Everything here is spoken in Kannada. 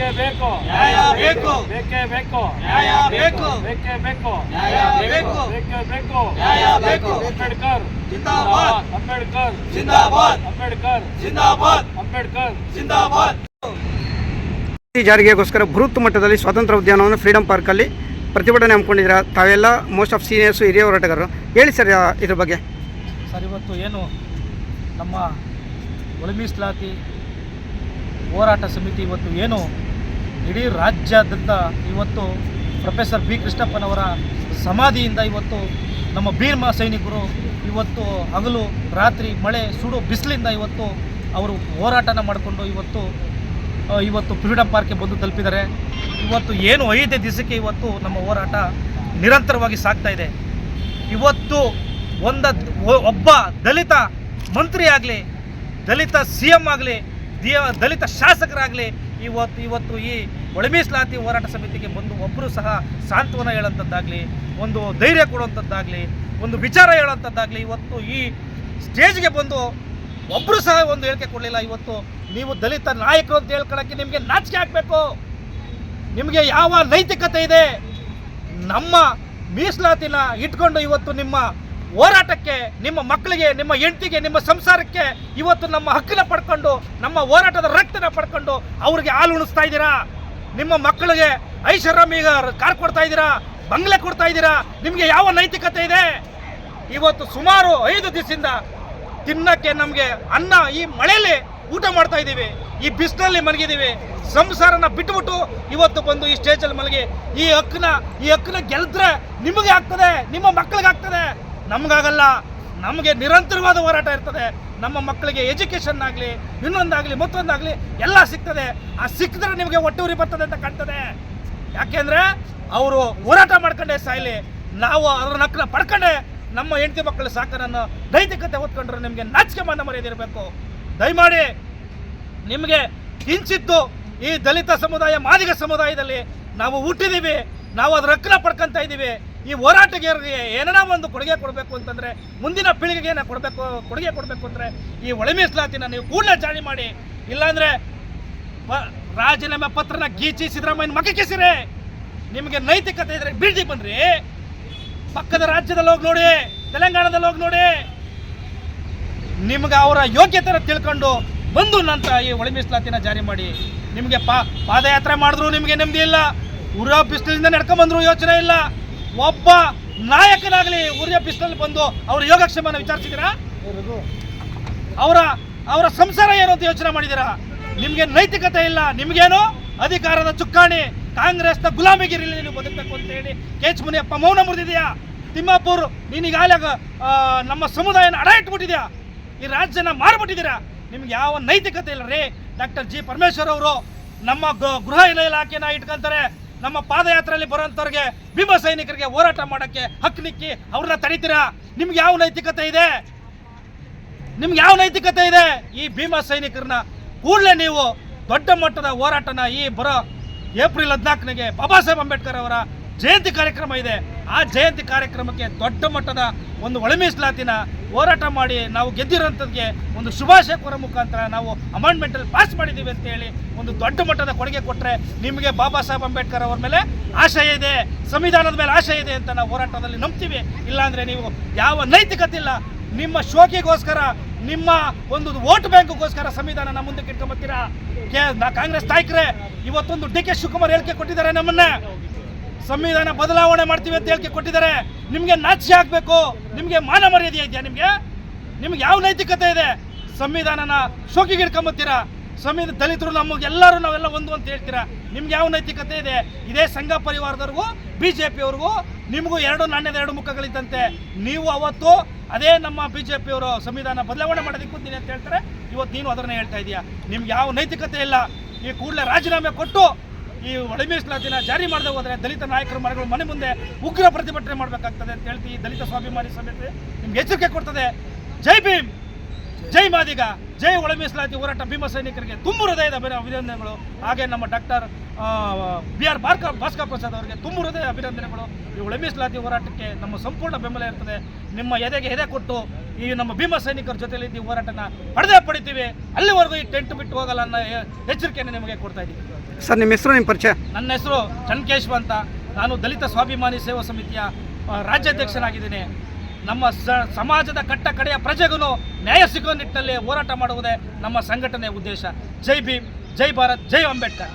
ಬೇಕೇ ಬೇಕು. ನ್ಯಾಯ ಬೇಕು. ಬೇಕೇ ಬೇಕು. ನ್ಯಾಯ ಬೇಕು. ಬೇಕೇ ಬೇಕು. ನ್ಯಾಯ ಬೇಕು. ಬೇಕೇ ಬೇಕು. ನ್ಯಾಯ ಬೇಕು. ಅಂಬೇಡ್ಕರ್. ಜಿಂದಾಬಾದ್. ಅಂಬೇಡ್ಕರ್. ಜಿಂದಾಬಾದ್. ಅಂಬೇಡ್ಕರ್. ಜಿಂದಾಬಾದ್. ಅಂಬೇಡ್ಕರ್. ಜಿಂದಾಬಾದ್. ಜಾರಿಗೆಗೋಸ್ಕರ ಬೃಹತ್ ಮಟ್ಟದಲ್ಲಿ ಸ್ವಾತಂತ್ರ್ಯ ಉದ್ಯಾನವನ ಫ್ರೀಡಂ ಪಾರ್ಕಲ್ಲಿ ಪ್ರತಿಭಟನೆ ಹಮ್ಮಿಕೊಂಡಿದ್ದೀರಾ? ತಾವೆಲ್ಲ ಮೋಸ್ಟ್ ಆಫ್ ಸೀನಿಯರ್ಸ್ ಹಿರಿಯ ಹೋರಾಟಗಾರರು. ಹೇಳಿ ಸರ್ ಇದ್ರ ಬಗ್ಗೆ. ಸರ್ ಇವತ್ತು ಏನು ನಮ್ಮ ಒಳ ಮೀಸಲಾತಿ ಹೋರಾಟ ಸಮಿತಿ ಇವತ್ತು ಏನು ಇಡೀ ರಾಜ್ಯಾದ್ಯಂತ ಇವತ್ತು ಪ್ರೊಫೆಸರ್ ಬಿ ಕೃಷ್ಣಪ್ಪನವರ ಸಮಾಧಿಯಿಂದ ಇವತ್ತು ನಮ್ಮ ಭೀರ್ಮ ಸೈನಿಕರು ಇವತ್ತು ಹಗಲು, ರಾತ್ರಿ, ಮಳೆ, ಸುಡು ಬಿಸಿಲಿಂದ ಇವತ್ತು ಅವರು ಹೋರಾಟನ ಮಾಡಿಕೊಂಡು ಇವತ್ತು ಇವತ್ತು ಫ್ರೀಡಮ್ ಪಾರ್ಕ್ಗೆ ಬಂದು ತಲುಪಿದ್ದಾರೆ. ಇವತ್ತು ಏನು ಐದೇ ದಿವಸಕ್ಕೆ ಇವತ್ತು ನಮ್ಮ ಹೋರಾಟ ನಿರಂತರವಾಗಿ ಸಾಗ್ತಾ ಇದೆ. ಇವತ್ತು ಒಂದ ಒಬ್ಬ ದಲಿತ ಮಂತ್ರಿ ಆಗಲಿ ದಲಿತ ಸಿ ಎಂ ಆಗಲಿ ದಲಿತ ಶಾಸಕರಾಗಲಿ ಇವತ್ತು ಇವತ್ತು ಈ ಒಳಮೀಸಲಾತಿ ಹೋರಾಟ ಸಮಿತಿಗೆ ಬಂದು ಒಬ್ಬರು ಸಹ ಸಾಂತ್ವನ ಹೇಳೋಂಥದ್ದಾಗಲಿ ಒಂದು ಧೈರ್ಯ ಕೊಡುವಂಥದ್ದಾಗಲಿ ಒಂದು ವಿಚಾರ ಹೇಳುವಂಥದ್ದಾಗಲಿ ಇವತ್ತು ಈ ಸ್ಟೇಜ್ಗೆ ಬಂದು ಒಬ್ಬರು ಸಹ ಒಂದು ಹೇಳಿಕೆ ಕೊಡಲಿಲ್ಲ. ಇವತ್ತು ನೀವು ದಲಿತ ನಾಯಕರು ಅಂತ ಹೇಳ್ಕೊಳ್ಳೋಕ್ಕೆ ನಿಮಗೆ ನಾಚಿಕೆ ಹಾಕಬೇಕು ನಿಮಗೆ ಯಾವ ನೈತಿಕತೆ ಇದೆ? ನಮ್ಮ ಮೀಸಲಾತಿನ ಇಟ್ಕೊಂಡು ಇವತ್ತು ನಿಮ್ಮ ಹೋರಾಟಕ್ಕೆ, ನಿಮ್ಮ ಮಕ್ಕಳಿಗೆ, ನಿಮ್ಮ ಹೆಂಡತಿಗೆ, ನಿಮ್ಮ ಸಂಸಾರಕ್ಕೆ ಇವತ್ತು ನಮ್ಮ ಹಕ್ಕನ್ನ ಪಡ್ಕೊಂಡು, ನಮ್ಮ ಹೋರಾಟದ ರಕ್ತನ ಪಡ್ಕೊಂಡು ಅವ್ರಿಗೆ ಹಾಲು ಉಣಿಸ್ತಾ ಇದ್ದೀರಾ? ನಿಮ್ಮ ಮಕ್ಕಳಿಗೆ ಐಷಾರಾಮೀಗ ಕಾರ್ ಕೊಡ್ತಾ ಇದ್ದೀರಾ? ಬಂಗ್ಲೆ ಕೊಡ್ತಾ ಇದ್ದೀರಾ? ನಿಮಗೆ ಯಾವ ನೈತಿಕತೆ ಇದೆ? ಇವತ್ತು ಸುಮಾರು ಐದು ದಿವಸದಿಂದ ತಿನ್ನಕ್ಕೆ ನಮಗೆ ಅನ್ನ ಈ ಮಳೆಯಲ್ಲಿ ಊಟ ಮಾಡ್ತಾ ಇದ್ದೀವಿ. ಈ ಬಿಸಿಲಲ್ಲಿ ಮಲಗಿದ್ದೀವಿ. ಸಂಸಾರನ ಬಿಟ್ಟುಬಿಟ್ಟು ಇವತ್ತು ಬಂದು ಈ ಸ್ಟೇಜಲ್ಲಿ ಮಲಗಿ, ಈ ಹಕ್ಕನ್ನ ಈ ಹಕ್ಕನ್ನ ಗೆಲ್ದ್ರೆ ನಿಮಗೆ ಆಗ್ತದೆ, ನಿಮ್ಮ ಮಕ್ಕಳಿಗೆ ಆಗ್ತದೆ. ನಮಗಾಗಲ್ಲ, ನಮಗೆ ನಿರಂತರವಾದ ಹೋರಾಟ ಇರ್ತದೆ. ನಮ್ಮ ಮಕ್ಕಳಿಗೆ ಎಜುಕೇಷನ್ ಆಗಲಿ, ಇನ್ನೊಂದಾಗಲಿ, ಮತ್ತೊಂದಾಗಲಿ ಎಲ್ಲ ಸಿಗ್ತದೆ. ಆ ಸಿಕ್ಕಿದ್ರೆ ನಿಮಗೆ ಹೊಟ್ಟೆ ಬರ್ತದೆ ಅಂತ ಕಾಣ್ತದೆ. ಯಾಕೆಂದ್ರೆ ಅವರು ಹೋರಾಟ ಮಾಡ್ಕೊಂಡೆ ಸಾಯ್ಲಿ, ನಾವು ಅದರ ನಕ್ಕಲ ಪಡ್ಕೊಂಡೆ ನಮ್ಮ ಹೆಂಡತಿ ಮಕ್ಕಳ ಸಾಕನನ್ನು ನೈತಿಕತೆ ಹೊತ್ಕೊಂಡ್ರೆ ನಿಮಗೆ ನಾಚಿಕೆ ಮಾನ ಮರ್ಯಾದೆ ಇರಬೇಕು. ದಯಮಾಡಿ ನಿಮಗೆ ಕಿಂಚಿತ್ತು ಈ ದಲಿತ ಸಮುದಾಯ, ಮಾದಿಗ ಸಮುದಾಯದಲ್ಲಿ ನಾವು ಹುಟ್ಟಿದ್ದೀವಿ ನಾವು ಅದ್ರ ಹಕ್ಕನ್ನ ಪಡ್ಕೊತಾ ಇದ್ದೀವಿ ಈ ಹೋರಾಟಗಾರರಿಗೆ ಏನನ ಒಂದು ಕೊಡುಗೆ ಕೊಡಬೇಕು ಅಂತಂದ್ರೆ, ಮುಂದಿನ ಪೀಳಿಗೆಗೆ ಏನೋ ಕೊಡಬೇಕು, ಕೊಡುಗೆ ಕೊಡಬೇಕು ಅಂದ್ರೆ, ಈ ಒಳ ಮೀಸಲಾತಿನ ನೀವು ಕೂಡಲೇ ಜಾರಿ ಮಾಡಿ, ಇಲ್ಲಾಂದ್ರೆ ರಾಜೀನಾಮೆ ಪತ್ರನ ಗೀಚಿ ಸಿದ್ದರಾಮಯ್ಯನ ಮಗಕ್ಕಿಸಿರಿ ನಿಮಗೆ ನೈತಿಕತೆ ಇದ್ರೆ ಬೀಳ್ದಿ ಬನ್ರಿ. ಪಕ್ಕದ ರಾಜ್ಯದಲ್ಲಿ ಹೋಗಿ ನೋಡಿ, ತೆಲಂಗಾಣದಲ್ಲಿ ಹೋಗಿ ನೋಡಿ. ನಿಮ್ಗೆ ಅವರ ಯೋಗ್ಯತೆ ತಿಳ್ಕೊಂಡು ಬಂದು ನಂತರ ಈ ಒಳ ಮೀಸಲಾತಿನ ಜಾರಿ ಮಾಡಿ. ನಿಮಗೆ ಪಾ, ಪಾದಯಾತ್ರೆ ಮಾಡಿದ್ರು ನಿಮಗೆ ನೆಮ್ಮದಿ ಇಲ್ಲ. ಊರ ಬಿಸಿಲಿಂದ ನಡ್ಕೊಂಬಂದ್ರು ಯೋಚನೆ ಇಲ್ಲ. ಒಬ್ಬ ನಾಯಕನಾಗಲಿ ಉರಿಯ ಬಿಸಿಲಲ್ಲಿ ಬಂದು ಅವರ ಯೋಗಕ್ಷೇಮನ ವಿಚಾರಿಸಿದ್ದೀರಾ? ಅವರ ಅವರ ಸಂಸಾರ ಏನು ಅಂತ ಯೋಚನೆ ಮಾಡಿದ್ದೀರಾ? ನಿಮಗೆ ನೈತಿಕತೆ ಇಲ್ಲ ನಿಮ್ಗೇನು? ಅಧಿಕಾರದ ಚುಕ್ಕಾಣಿ ಕಾಂಗ್ರೆಸ್ನ ಗುಲಾಮಿಗಿರಿಲಿ ನೀವು ಬದುಕಬೇಕು ಅಂತ ಹೇಳಿ ಕೆ ಎಚ್ ಮುನಿಯಪ್ಪ ಮೌನ ಮುರಿದಿದೆಯಾ ತಿಮ್ಮಾಪುರ್ ನೀನೀಗಾಗಲೇ ಆ, ನಮ್ಮ ಸಮುದಾಯನ ಅಡ ಇಟ್ಬಿಟ್ಟಿದ್ಯಾ ಈ ರಾಜ್ಯನ ಮಾರ್ಬಿಟ್ಟಿದ್ದೀರಾ? ನಿಮ್ಗೆ ಯಾವ ನೈತಿಕತೆ ಇಲ್ಲ ರೀ? Doctor G. ಪರಮೇಶ್ವರ್ ಅವರು ನಮ್ಮ ಗೃಹ ಇಲಾಖೆನ ಇಟ್ಕೊಂತಾರೆ. ನಮ್ಮ ಪಾದಯಾತ್ರೆಯಲ್ಲಿ ಬರುವಂಥವ್ರಿಗೆ ಭೀಮ ಸೈನಿಕರಿಗೆ ಹೋರಾಟ ಮಾಡೋಕ್ಕೆ ಹಕ್ಕು ನಿಕ್ಕಿ ಅವ್ರನ್ನ ತಡಿತೀರಾ? ನಿಮ್ಗೆ ಯಾವ ನೈತಿಕತೆ ಇದೆ? ನಿಮ್ಗೆ ಯಾವ ನೈತಿಕತೆ ಇದೆ? ಈ ಭೀಮ ಸೈನಿಕರನ್ನ ಕೂಡಲೇ ನೀವು ದೊಡ್ಡ ಮಟ್ಟದ ಹೋರಾಟನ ಈ ಬರೋ ಏಪ್ರಿಲ್ ಹದಿನಾಲ್ಕನಿಗೆ ಬಾಬಾ ಸಾಹೇಬ್ ಅಂಬೇಡ್ಕರ್ ಅವರ ಜಯಂತಿ ಕಾರ್ಯಕ್ರಮ ಇದೆ. ಆ ಜಯಂತಿ ಕಾರ್ಯಕ್ರಮಕ್ಕೆ ದೊಡ್ಡ ಮಟ್ಟದ ಒಂದು ಒಳ ಮೀಸಲಾತಿನ ಹೋರಾಟ ಮಾಡಿ ನಾವು ಗೆದ್ದಿರೋಂಥದ್ಗೆ ಒಂದು ಶುಭಾಶಯ ಕೋರ ಮುಖಾಂತರ ನಾವು ಅಮೆಂಡ್ಮೆಂಟಲ್ಲಿ ಪಾಸ್ ಮಾಡಿದ್ದೀವಿ ಅಂತ ಹೇಳಿ ಒಂದು ದೊಡ್ಡ ಮಟ್ಟದ ಕೊಡುಗೆ ಕೊಟ್ಟರೆ ನಿಮಗೆ ಬಾಬಾ ಸಾಹೇಬ್ ಅಂಬೇಡ್ಕರ್ ಅವ್ರ ಮೇಲೆ ಆಶಯ ಇದೆ, ಸಂವಿಧಾನದ ಮೇಲೆ ಆಶಯ ಇದೆ ಅಂತ ನಾವು ಹೋರಾಟದಲ್ಲಿ ನಂಬ್ತೀವಿ. ಇಲ್ಲಾಂದರೆ ನೀವು ಯಾವ ನೈತಿಕತೆ ಇಲ್ಲ. ನಿಮ್ಮ ಶೋಕಿಗೋಸ್ಕರ, ನಿಮ್ಮ ಒಂದು ವೋಟ್ ಬ್ಯಾಂಕ್ಗೋಸ್ಕರ ಸಂವಿಧಾನನ ಮುಂದಕ್ಕೆ ಇಟ್ಕೊಂಬತ್ತೀರಾ ಕಾಂಗ್ರೆಸ್ ನಾಯಕರೇ, ಇವತ್ತೊಂದು ಡಿ ಕೆ ಶಿವಕುಮಾರ್ ಹೇಳಿಕೆ ಕೊಟ್ಟಿದ್ದಾರೆ ನಮ್ಮನ್ನ. ಸಂವಿಧಾನ ಬದಲಾವಣೆ ಮಾಡ್ತೀವಿ ಅಂತ ಹೇಳಿಕೆ ಕೊಟ್ಟಿದ್ದಾರೆ. ನಿಮಗೆ ನಾಚಿಕೆ ಆಗಬೇಕು. ನಿಮಗೆ ಮಾನ ಮರ್ಯಾದೆ ಇದೆಯಾ ನಿಮಗೆ? ನಿಮ್ಗೆ ಯಾವ ನೈತಿಕತೆ ಇದೆ? ಸಂವಿಧಾನನ ಶೋಕಿಗೆ ಇಟ್ಕೊಂಬತ್ತೀರಾ ಸಂವಿಧಾನ ದಲಿತರು ನಮಗೆಲ್ಲರೂ ನಾವೆಲ್ಲ ಒಂದು ಅಂತ ಹೇಳ್ತೀರಾ? ನಿಮ್ಗೆ ಯಾವ ನೈತಿಕತೆ ಇದೆ? ಇದೇ ಸಂಘ ಪರಿವಾರದವ್ರಿಗೂ ಬಿ ಜೆ ಪಿಯವ್ರಿಗೂ ನಿಮಗೂ ಎರಡು ನಾಣ್ಯದ ಎರಡು ಮುಖಗಳಿದ್ದಂತೆ. ನೀವು ಅವತ್ತು ಅದೇ ನಮ್ಮ ಬಿ ಜೆ ಪಿಯವರು ಸಂವಿಧಾನ ಬದಲಾವಣೆ ಮಾಡೋದಕ್ಕೆ ಕುಂತೀನಿ ಅಂತ ಹೇಳ್ತಾರೆ. ಇವತ್ತು ನೀನು ಅದನ್ನೇ ಹೇಳ್ತಾ ಇದೀಯಾ? ನಿಮ್ಗೆ ಯಾವ ನೈತಿಕತೆ ಇಲ್ಲ? ಈ ಕೂಡಲೇ ರಾಜೀನಾಮೆ ಕೊಟ್ಟು ಈ ಒಳ ಮೀಸಲಾತಿನ ಜಾರಿ ಮಾಡದೆ ಹೋದರೆ ದಲಿತ ನಾಯಕರ ಮರಗಳು ಮನೆ ಮುಂದೆ ಉಗ್ರ ಪ್ರತಿಭಟನೆ ಮಾಡಬೇಕಾಗ್ತದೆ ಅಂತ ಹೇಳ್ತಿ ದಲಿತ ಸ್ವಾಭಿಮಾನಿ ಸಮಿತಿ. ನಿಮ್ಗೆ ಎಚ್ಚರಿಕೆ ಕೊಡ್ತದೆ. ಜೈ ಭೀಮ್! ಜೈ ಮಾದಿಗ! ಜೈ ಒಳ ಮೀಸಲಾತಿ ಹೋರಾಟ ಭೀಮ ಸೈನಿಕರಿಗೆ ತುಂಬ ಹೃದಯದ ಅಭಿನಂದನೆಗಳು. ಹಾಗೆ ನಮ್ಮ doctor B R Barka Bhaskar Prasad ಅವರಿಗೆ ತುಂಬ ಹೃದಯ ಅಭಿನಂದನೆಗಳು. ಈ ಒಳ ಮೀಸಲಾತಿ ಹೋರಾಟಕ್ಕೆ ನಮ್ಮ ಸಂಪೂರ್ಣ ಬೆಂಬಲ ಇರ್ತದೆ. ನಿಮ್ಮ ಎದೆಗೆ ಎದೆ ಕೊಟ್ಟು ಈ ನಮ್ಮ ಭೀಮ ಸೈನಿಕರ ಜೊತೆಯಲ್ಲಿ ಈ ಹೋರಾಟನ ಪಡೆದೇ ಪಡಿತೀವಿ. ಅಲ್ಲಿವರೆಗೂ ಈ ಟೆಂಟ್ ಬಿಟ್ಟು ಹೋಗಲ್ಲ ಅನ್ನೋ ಎಚ್ಚರಿಕೆಯನ್ನು ನಿಮಗೆ ಕೊಡ್ತಾ ಇದ್ದೀವಿ ಸರ್, ನಿಮ್ಮ ಹೆಸರು, ನಿಮ್ಮ ಪರಿಚಯ? ನನ್ನ ಹೆಸರು ಚನ್ಕೇಶ್ವ ಅಂತ. ನಾನು ದಲಿತ ಸ್ವಾಭಿಮಾನಿ ಸೇವಾ ಸಮಿತಿಯ ರಾಜ್ಯಾಧ್ಯಕ್ಷನಾಗಿದ್ದೀನಿ. ನಮ್ಮ ಸಮಾಜದ ಕಟ್ಟ ಕಡೆಯ ಪ್ರಜೆಗೂ ನ್ಯಾಯ ಸಿಗೋ ನಿಟ್ಟಿನಲ್ಲಿ ಹೋರಾಟ ಮಾಡುವುದೇ ನಮ್ಮ ಸಂಘಟನೆಯ ಉದ್ದೇಶ. ಜೈ ಭೀಮ್, ಜೈ ಭಾರತ್, ಜೈ ಅಂಬೇಡ್ಕರ್.